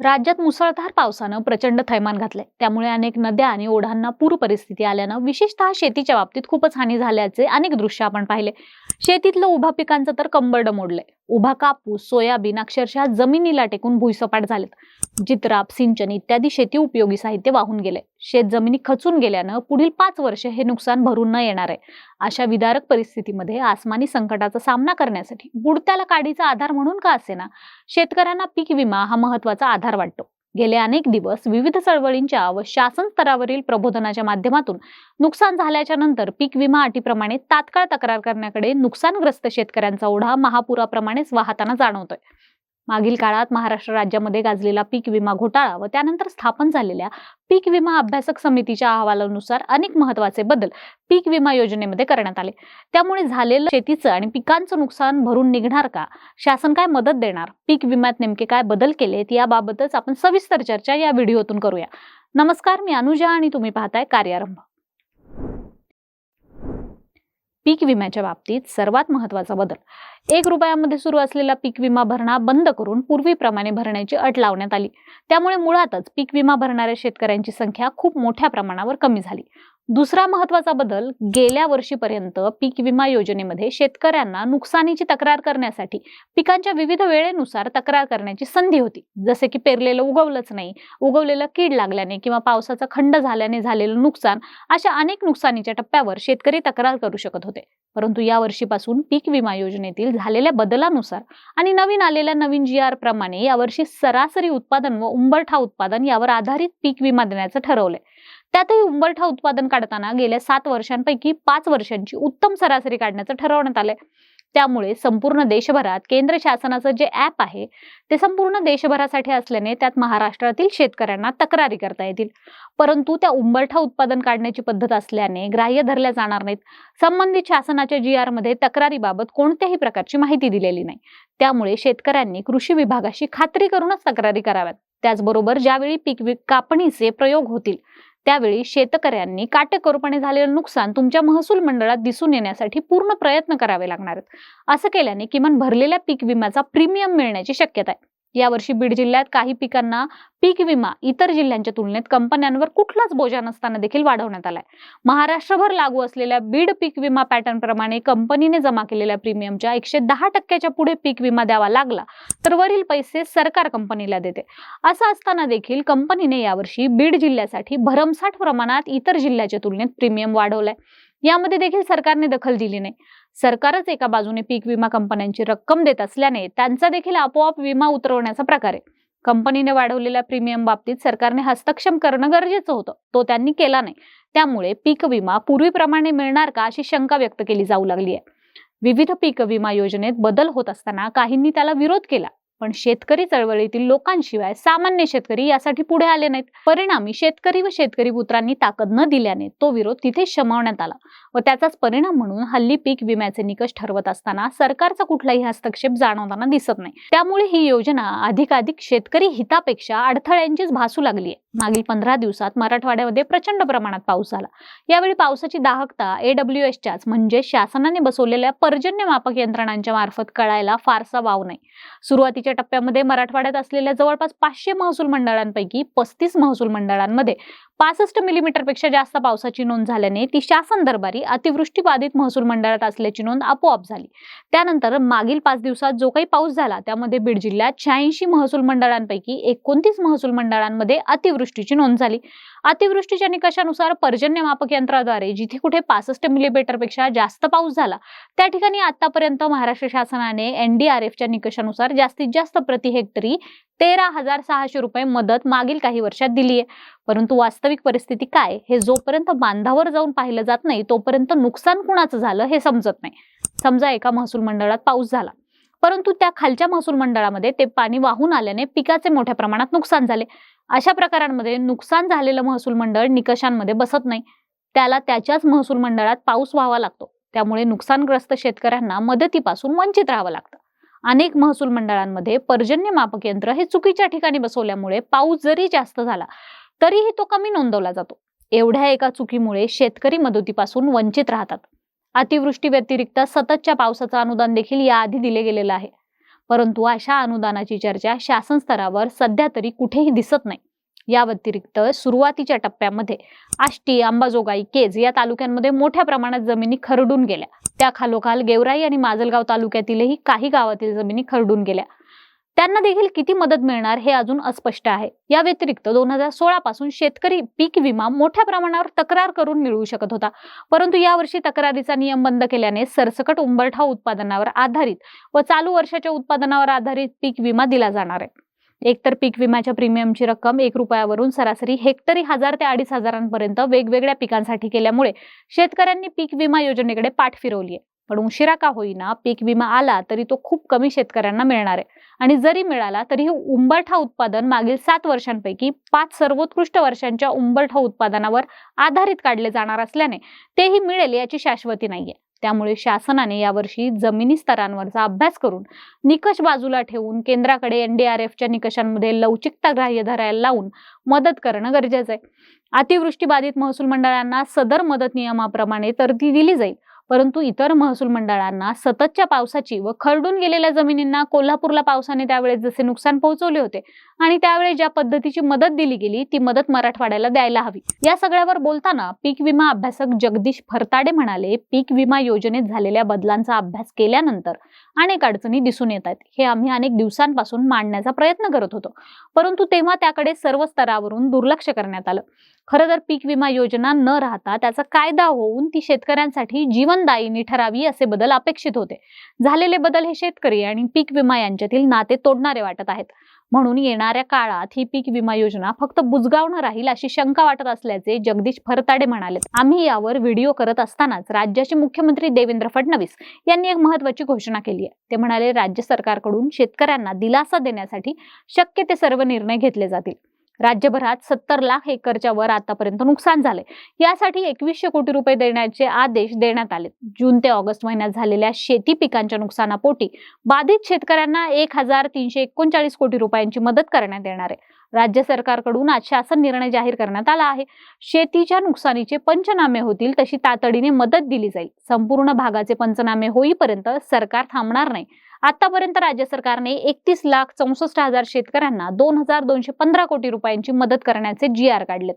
राज्यात मुसळधार पावसानं प्रचंड थैमान घातलंय. त्यामुळे अनेक नद्या आणि ओढांना पूर परिस्थिती आल्यानं विशेषतः शेतीच्या बाबतीत खूपच हानी झाल्याचे अनेक दृश्य आपण पाहिले. शेतीतलं उभा पिकांचं तर कंबरडं मोडलंय. उभा कापूस सोयाबीन अक्षरशः जमिनीला टेकून भुईसपाट झालेत. जित्राप सिंचन इत्यादी शेती उपयोगी साहित्य वाहून गेले शेत जमिनी खचून गेल्यानं पुढील पाच वर्ष हे नुकसान भरून न येणार आहे. अशा विदारक परिस्थितीमध्ये आसमानी संकटाचा सामना करण्यासाठी बुडत्याला काडीचा आधार म्हणून का असेना? शेतकऱ्यांना पीक विमा हा महत्त्वाचा आधार वाटतो. गेले अनेक दिवस विविध चळवळींच्या व शासन स्तरावरील प्रबोधनाच्या माध्यमातून नुकसान झाल्याच्यानंतर पीक विमा अटीप्रमाणे तात्काळ तक्रार करण्याकडे नुकसानग्रस्त शेतकऱ्यांचा ओढा महापुराप्रमाणेच वाहताना जाणवतोय. मागील काळात महाराष्ट्र राज्यामध्ये गाजलेला पीक विमा घोटाळा व त्यानंतर स्थापन झालेल्या पीक विमा अभ्यासक समितीच्या अहवालानुसार अनेक महत्त्वाचे बदल पीक विमा योजनेमध्ये करण्यात आले. त्यामुळे झालेलं शेतीचं आणि पिकांचं नुकसान भरून निघणार का? शासन काय मदत देणार? पीक विम्यात नेमके काय बदल केलेत? याबाबतच आपण सविस्तर चर्चा या व्हिडिओतून करूया. नमस्कार मी अनुजा आणि तुम्ही पाहताय कार्यारंभ. पीक विम्याच्या बाबतीत सर्वात महत्त्वाचा बदल. एक रुपयामध्ये सुरू असलेला पीक विमा भरणा बंद करून पूर्वीप्रमाणे भरण्याची अट लावण्यात आली. त्यामुळे मुळातच पीक विमा भरणाऱ्या शेतकऱ्यांची संख्या खूप मोठ्या प्रमाणावर कमी झाली. दुसरा महत्त्वाचा बदल गेल्या वर्षीपर्यंत पीक विमा योजनेमध्ये शेतकऱ्यांना नुकसानीची तक्रार करण्यासाठी पिकांच्या विविध वेळेनुसार तक्रार करण्याची संधी होती. जसे की पेरलेलं उगवलंच नाही उगवलेलं कीड लागल्याने किंवा पावसाचा खंड झाल्याने झालेलं नुकसान अशा अनेक नुकसानीच्या टप्प्यावर शेतकरी तक्रार करू शकत होते. परंतु या वर्षीपासून पीक विमा योजनेतील झालेल्या बदलानुसार आणि नवीन आलेल्या नवीन जी आर प्रमाणे यावर्षी सरासरी उत्पादन व उंबरठा उत्पादन यावर आधारित पीक विमा देण्याचं ठरवलंय. त्यातही उंबरठा उत्पादन काढताना गेल्या सात वर्षांपैकी पाच वर्षांची उत्तम सरासरी काढण्याचं ठरवण्यात आलंय. त्यामुळे संपूर्ण देशभरात केंद्र शासनाचं जे ऍप आहे ते संपूर्ण देशभरासाठी असल्याने त्यात महाराष्ट्रातील शेतकऱ्यांना तक्रारी करता येतील. परंतु त्या उंबरठा उत्पादन काढण्याची पद्धत असल्याने ग्राह्य धरल्या जाणार नाहीत. संबंधित शासनाच्या जी आरमध्ये तक्रारीबाबत कोणत्याही प्रकारची माहिती दिलेली नाही. त्यामुळे शेतकऱ्यांनी कृषी विभागाशी खात्री करूनच तक्रारी कराव्यात. त्याचबरोबर ज्यावेळी पीक कापणीचे प्रयोग होतील त्यावेळी शेतकऱ्यांनी काटेकोरपणे झालेलं नुकसान तुमच्या महसूल मंडळात दिसून येण्यासाठी पूर्ण प्रयत्न करावे लागणार आहेत. असं केल्याने किमान भरलेल्या पीक विम्याचा प्रीमियम मिळण्याची शक्यता आहे. यावर्षी बीड जिल्ह्यात काही पिकांना पीक विमा इतर जिल्ह्यांच्या तुलनेत कंपन्यांवर कुठलाच बोजा नसताना देखील वाढवण्यात आलाय. महाराष्ट्रभर लागू असलेल्या बीड पीक विमा पॅटर्न प्रमाणे कंपनीने जमा केलेल्या प्रीमियमच्या एकशे दहा टक्क्याच्या पुढे पीक विमा द्यावा लागला तर वरील पैसे सरकार कंपनीला देते. असं असताना देखील कंपनीने यावर्षी बीड जिल्ह्यासाठी भरमसाठ प्रमाणात इतर जिल्ह्याच्या तुलनेत प्रीमियम वाढवलाय. यामध्ये देखील सरकारने दखल दिली नाही. सरकारच एका बाजूने पीक विमा कंपन्यांची रक्कम देत असल्याने त्यांचा देखील आपोआप विमा उतरवण्याचा प्रकार आहे. कंपनीने वाढवलेल्या प्रीमियम बाबतीत सरकारने हस्तक्षेप करणं गरजेचं होतं. तो त्यांनी केला नाही. त्यामुळे पीक विमा पूर्वीप्रमाणे मिळणार का अशी शंका व्यक्त केली जाऊ लागली आहे. विविध पीक विमा योजनेत बदल होत असताना काहींनी त्याला विरोध केला. पण शेतकरी चळवळीतील लोकांशिवाय सामान्य शेतकरी यासाठी पुढे आले नाहीत. परिणामी शेतकरी व शेतकरी पुत्रांनी ताकद न दिल्याने तो विरोध तिथे शमवण्यात आला व त्याचाच परिणाम म्हणून हल्ली पीक विम्याचे निकष ठरवत असताना सरकारचा कुठलाही हस्तक्षेप जाणवताना दिसत नाही. त्यामुळे ही योजना अधिकाधिक शेतकरी हितापेक्षा अडथळ्यांचीच भासू लागली आहे मागील पंधरा दिवसात मराठवाड्यामध्ये प्रचंड प्रमाणात पाऊस झाला यावेळी पावसाची दाहकता एडब्ल्यू एसच्याच म्हणजे शासनाने बसवलेल्या पर्जन्य मापक यंत्रणांच्या मार्फत कळायला फारसा वाव नाही. सुरुवातीच्या टप्प्यामध्ये मराठवाड्यात असलेल्या जवळपास पाचशे महसूल मंडळांपैकी पस्तीस महसूल मंडळांमध्ये पासष्ट मिलीमीटरपेक्षा जास्त पावसाची नोंद झाल्याने ती शासन दरबारी अतिवृष्टी बाधित महसूल मंडळात असल्याची नोंद आपोआप झाली. त्यानंतर मागील पाच दिवसात जो काही पाऊस झाला त्यामध्ये बीड जिल्ह्यात शहाऐंशी महसूल मंडळांपैकी एकोणतीस महसूल मंडळांमध्ये अतिवृष्टीची नोंद झाली. अतिवृष्टीच्या निकषानुसार पर्जन्य मापक यंत्राद्वारे जिथे कुठे पासष्ट मिलीमीटरपेक्षा जास्त पाऊस झाला त्या ठिकाणी आतापर्यंत महाराष्ट्र शासनाने एनडीआरएफच्या निकषानुसार जास्तीत जास्त प्रति हेक्टरी तेरा हजार सहाशे रुपये मदत मागील काही वर्षात दिली आहे परंतु वास्तविक परिस्थिती काय? हे जोपर्यंत बांधावर जाऊन पाहिलं जात नाही तोपर्यंत नुकसान कुणाचं झालं हे समजत नाही. समजा एका महसूल मंडळात पाऊस झाला. परंतु त्या खालच्या महसूल मंडळामध्ये ते पाणी वाहून आल्याने पिकाचे मोठ्या प्रमाणात नुकसान झाले. अशा प्रकारांमध्ये नुकसान झालेलं महसूल मंडळ निकषांमध्ये बसत नाही. त्याला त्याच्याच महसूल मंडळात पाऊस व्हावा लागतो. त्यामुळे नुकसानग्रस्त शेतकऱ्यांना मदतीपासून वंचित राहावं लागतं. अनेक महसूल मंडळांमध्ये पर्जन्य मापक यंत्र हे चुकीच्या ठिकाणी बसवल्यामुळे पाऊस जरी जास्त झाला तरीही तो कमी नोंदवला जातो. एवढ्या एका चुकीमुळे शेतकरी मदतीपासून वंचित राहतात. अतिवृष्टी व्यतिरिक्त सततच्या पावसाचं अनुदान देखील याआधी दिले गेलेलं आहे. परंतु अशा अनुदानाची चर्चा शासन स्तरावर सध्या तरी कुठेही दिसत नाही. या व्यतिरिक्त सुरुवातीच्या टप्प्यामध्ये आष्टी अंबाजोगाई केज या तालुक्यांमध्ये मोठ्या प्रमाणात जमिनी खरडून गेल्या. त्या खालोखाल गेवराई आणि माजलगाव तालुक्यातीलही काही गावातील जमिनी खरडून गेल्या. त्यांना देखील किती मदत मिळणार हे अजून अस्पष्ट आहे. या व्यतिरिक्त दोन हजार सोळा पासून शेतकरी पीक विमा मोठ्या प्रमाणावर तक्रार करून मिळवू शकत होता. परंतु यावर्षी तक्रारीचा नियम बंद केल्याने सरसकट उंबरठा उत्पादनावर आधारित व चालू वर्षाच्या उत्पादनावर आधारित पीक विमा दिला जाणार आहे. एकतर पीक विम्याच्या प्रीमियमची रक्कम एक रुपयावरून सरासरी हेक्टरी हजार ते अडीच हजारांपर्यंत वेगवेगळ्या पिकांसाठी केल्यामुळे शेतकऱ्यांनी पीक विमा योजनेकडे पाठ फिरवली आहे. पण उशिरा का होईना पीक विमा आला तरी तो खूप कमी शेतकऱ्यांना मिळणार आहे. आणि जरी मिळाला तरी हे उंबरठा उत्पादन मागील सात वर्षांपैकी पाच सर्वोत्कृष्ट वर्षांच्या उंबरठा उत्पादनावर आधारित काढले जाणार असल्याने तेही मिळेल याची शाश्वती नाहीये. त्यामुळे शासनाने यावर्षी जमिनी स्तरांवरचा अभ्यास करून निकष बाजूला ठेवून केंद्राकडे एनडीआरएफच्या निकषांमध्ये लवचिकता ग्राह्य धरायला लावून मदत करणं गरजेचं आहे. अतिवृष्टी बाधित महसूल मंडळांना सदर मदत नियमाप्रमाणे तरती दिली जाईल. परंतु इतर महसूल मंडळांना सततच्या पावसाची व खरडून गेलेल्या जमिनींना कोल्हापूरला पावसाने त्यावेळेस जसे नुकसान पोहोचवले होते आणि त्यावेळेस ज्या पद्धतीची मदत दिली गेली ती मदत मराठवाड्याला द्यायला हवी. या सगळ्यावर बोलताना पीक विमा अभ्यासक जगदीश फरताडे म्हणाले पीक विमा योजनेत झालेल्या बदलांचा अभ्यास केल्यानंतर अनेक अडचणी दिसून येत आहेत. हे आम्ही अनेक दिवसांपासून मांडण्याचा प्रयत्न करत होतो. परंतु तेव्हा त्याकडे सर्व स्तरावरून दुर्लक्ष करण्यात आलं. खरं तर पीक विमा योजना न राहता त्याचा कायदा होऊन ती शेतकऱ्यांसाठी जीवनदायीनी ठरावी असे बदल अपेक्षित होते. झालेले बदल हे शेतकरी आणि पीक विमा यांच्यातील नाते तोडणारे वाटत आहेत. म्हणून येणाऱ्या काळात ही पीक विमा योजना फक्त बुजगावणं राहील अशी शंका वाटत असल्याचे जगदीश फरताडे म्हणाले आम्ही यावर व्हिडिओ करत असतानाच राज्याचे मुख्यमंत्री देवेंद्र फडणवीस यांनी एक महत्वाची घोषणा केली आहे. ते म्हणाले राज्य सरकारकडून शेतकऱ्यांना दिलासा देण्यासाठी शक्य ते सर्व निर्णय घेतले जातील. राज्यभरात सत्तर लाख एकरच्या वर आतापर्यंत नुकसान झाले यासाठी एकवीसशे कोटी रुपये देण्याचे आदेश देण्यात आले जून ते ऑगस्ट महिन्यात झालेल्या शेती पिकांच्या नुकसानापोटी बाधित शेतकऱ्यांना एक हजार तीनशे एकोणचाळीस कोटी रुपयांची मदत करण्यात येणार आहे. राज्य सरकारकडून आज शासन निर्णय जाहीर करण्यात आला आहे. शेतीच्या नुकसानीचे पंचनामे होतील तशी तातडीने मदत दिली जाईल. संपूर्ण भागाचे पंचनामे होईपर्यंत सरकार थांबणार नाही. आतापर्यंत राज्य सरकारने एकतीस लाख चौसष्ट हजार शेतकऱ्यांना दोन हजार दोनशे पंधरा कोटी रुपयांची मदत करण्याचे जी आर काढलेत.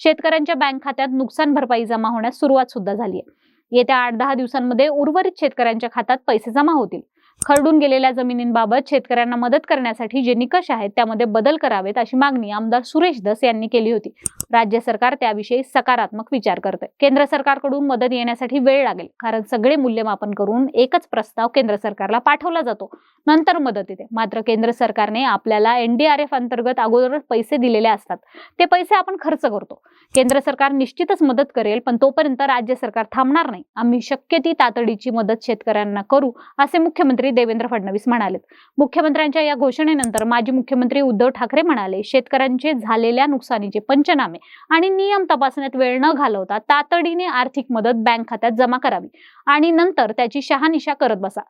शेतकऱ्यांच्या बँक खात्यात नुकसान भरपाई जमा होण्यास सुरुवात सुद्धा झाली आहे येत्या आठ दहा दिवसांमध्ये उर्वरित शेतकऱ्यांच्या खात्यात पैसे जमा होतील. खरडून गेलेल्या जमिनींबाबत शेतकऱ्यांना मदत करण्यासाठी जे निकष आहेत त्यामध्ये बदल करावेत अशी मागणी आमदार सुरेश दस यांनी केली होती. राज्य सरकार त्याविषयी सकारात्मक विचार करते केंद्र सरकारकडून मदत येण्यासाठी वेळ लागेल कारण सगळे मूल्यमापन करून एकच प्रस्ताव केंद्र सरकारला पाठवला जातो. नंतर मदत येते. मात्र केंद्र सरकारने आपल्याला एनडीआरएफ अंतर्गत अगोदरच पैसे दिलेले असतात. ते पैसे आपण खर्च करतो. केंद्र सरकार निश्चितच मदत करेल पण तोपर्यंत राज्य सरकार थांबणार नाही. आम्ही शक्य ती तातडीची मदत शेतकऱ्यांना करू असे मुख्यमंत्री मुख्यमंत्री देवेंद्र फडणवीस म्हणाले मुख्यमंत्र्यांच्या या घोषणेनंतर माजी मुख्यमंत्री उद्धव ठाकरे म्हणाले शेतकऱ्यांचे झालेल्या नुकसानीचे पंचनामे आणि नियम तपासण्यात वेळ न घालवता तातडीने आर्थिक मदत बँक खात्यात जमा करावी आणि नंतर त्याची शहानिशा करत बसा.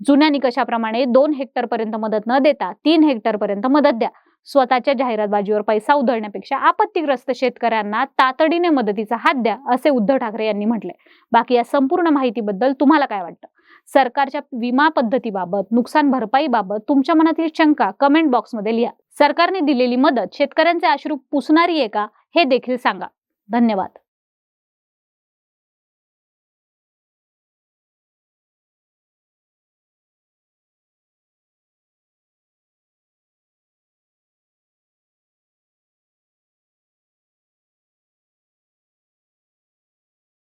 जुन्या निकषाप्रमाणे दोन हेक्टर पर्यंत मदत न देता तीन हेक्टर पर्यंत मदत द्या. स्वतःच्या जाहिरातबाजीवर पैसा उधळण्यापेक्षा आपत्तीग्रस्त शेतकऱ्यांना तातडीने मदतीचा हात द्या असे उद्धव ठाकरे यांनी म्हटले. बाकी या संपूर्ण माहितीबद्दल तुम्हाला काय वाटतं? सरकारच्या विमा पद्धतीबाबत नुकसान भरपाईबाबत तुमच्या मनातील शंका कमेंट बॉक्समध्ये लिहा. सरकारने दिलेली मदत शेतकऱ्यांचे अश्रू पुसणारी आहे का हे देखील सांगा. धन्यवाद.